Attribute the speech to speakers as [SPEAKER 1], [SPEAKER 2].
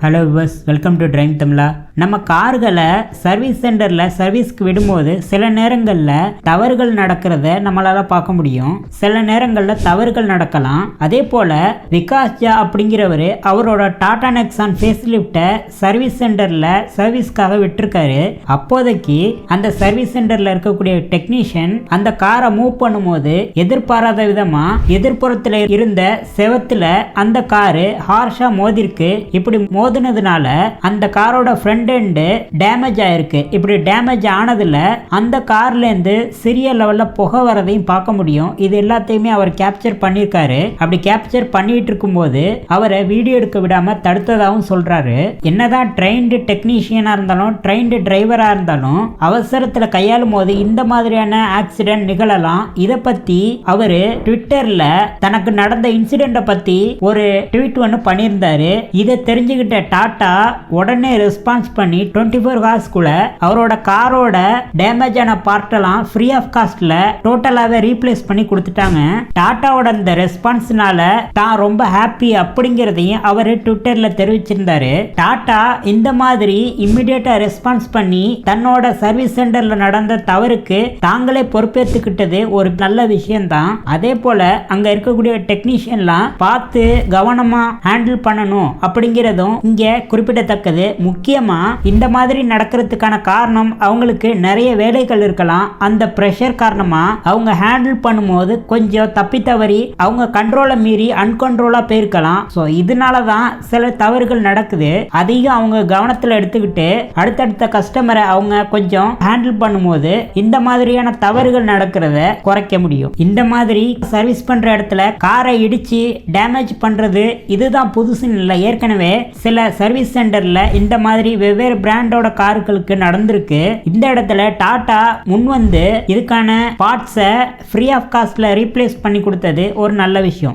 [SPEAKER 1] Hello viewers welcome to driving தமிழா நம்ம கார்களை service சென்டரில் சர்வீஸ்க்கு விடும்போது சில நேரங்களில் தவறுகள் நடக்கிறத நம்மளால் பார்க்க முடியும். சில நேரங்களில் தவறுகள் நடக்கலாம். அதே போல் விகாஸ் ஜா அப்படிங்கிறவர் அவரோட டாடா நெக்ஸான் ஃபேஸ் லிஃப்ட்டை சர்வீஸ் சென்டரில் சர்வீஸ்க்காக விட்டுருக்காரு. அப்போதைக்கு அந்த சர்வீஸ் சென்டரில் இருக்கக்கூடிய டெக்னீஷியன் அந்த காரை மூவ் பண்ணும்போது எதிர்பாராத விதமாக எதிர்ப்புறத்தில் இருந்த செவத்தில் அந்த காரு ஹார்ஷா மோதிருக்கு. இப்படி மோதினதுனால அந்த காரோட ஃப்ரண்ட் எண்டு டேமேஜ் ஆயிருக்கு. இப்படி டேமேஜ் ஆனதுல அந்த கார்ல இருந்து சிறிய லெவல்ல புகை வரதையும் பார்க்க முடியும். இது எல்லாத்தையுமே அவர் கேப்சர் பண்ணியிருக்காரு. அப்படி கேப்சர் பண்ணிட்டு இருக்கும்போது அவரை வீடியோ எடுக்க விடாம தடுத்ததாகவும் சொல்றாரு. என்னதான் ட்ரெயின்டு டெக்னீஷியனா இருந்தாலும் ட்ரெயின்டு டிரைவரா இருந்தாலும் அவசரத்துல கையாளும் போது இந்த மாதிரியான ஆக்சிடென்ட் நிகழலாம். இதை பத்தி அவரு ட்விட்டர்ல தனக்கு நடந்த இன்சிடெண்ட்டை பத்தி ஒரு ட்வீட் ஒன்று பண்ணியிருந்தாரு. இதை தெரிஞ்சுக்கிட்ட டாட்டா உடனே ரெஸ்பான்ஸ் பண்ணி டுவெண்ட்டி ஃபோர் ஹவர்ஸ்க்குள்ள அவரோட காரோட டேமேஜ் ஆன பார்ட்டெல்லாம் ஃப்ரீ ஆஃப் காஸ்ட்ல டோட்டலாகவே ரீப்ளேஸ் பண்ணி கொடுத்துட்டாங்க. டாட்டாவோட இந்த ரெஸ்பான்ஸ்னால தான் ரொம்ப ஹாப்பி அப்படிங்கிறதையும் அவர் ட்விட்டர்ல தெரிவிச்சிருந்தாரு. டாட்டா இந்த மாதிரி இம்மிடியேட்டா ரெஸ்பான்ஸ் பண்ணி தன்னோட சர்வீஸ் சென்டர்ல நடந்த தவறுக்கு தாங்களே பொறுப்பேற்றுக்கிட்டது ஒரு நல்ல விஷயம்தான். அதே போல அங்க இருக்கக்கூடிய டெக்னீஷியன்லாம் பார்த்து கவனமா ஹேண்டில் பண்ணணும் அப்படிங்கிறதும் இங்க குறிப்பிடத்தக்கது. இருக்கலாம். இந்த மாதிரி நடக்கிறதுக்கான காரணம் அவங்களுக்கு நிறைய வேலைகள் இருக்கலாம். அந்த ப்ரெஷர் காரணமாக அவங்க ஹேண்டில் பண்ணும்போது கொஞ்சம் தப்பி தவறி அவங்க கண்ட்ரோலை மீறி அன்கண்ட்ரோலாக போயிருக்கலாம். ஸோ இதனால தான் சில தவறுகள் நடக்குது. அதையும் அவங்க கவனத்தில் எடுத்துக்கிட்டு அடுத்தடுத்த கஸ்டமரை அவங்க கொஞ்சம் ஹேண்டில் பண்ணும்போது இந்த மாதிரியான தவறுகள் நடக்கிறத குறைக்க முடியும். இந்த மாதிரி சர்வீஸ் பண்ணுற இடத்துல காரை இடிச்சு டேமேஜ் பண்ணுறது இதுதான் புதுசுன்னு இல்லை. ஏற்கனவே சில சர்வீஸ் சென்டரில் இந்த மாதிரி வெவ்வேறு பிராண்டோட கார்களுக்கு நடந்திருக்கு. இந்த இடத்துல டாடா முன் வந்து இதுக்கான பார்ட்ஸை ஃப்ரீ ஆஃப் காஸ்ட்ல ரீப்ளேஸ் பண்ணி கொடுத்தது ஒரு நல்ல விஷயம்.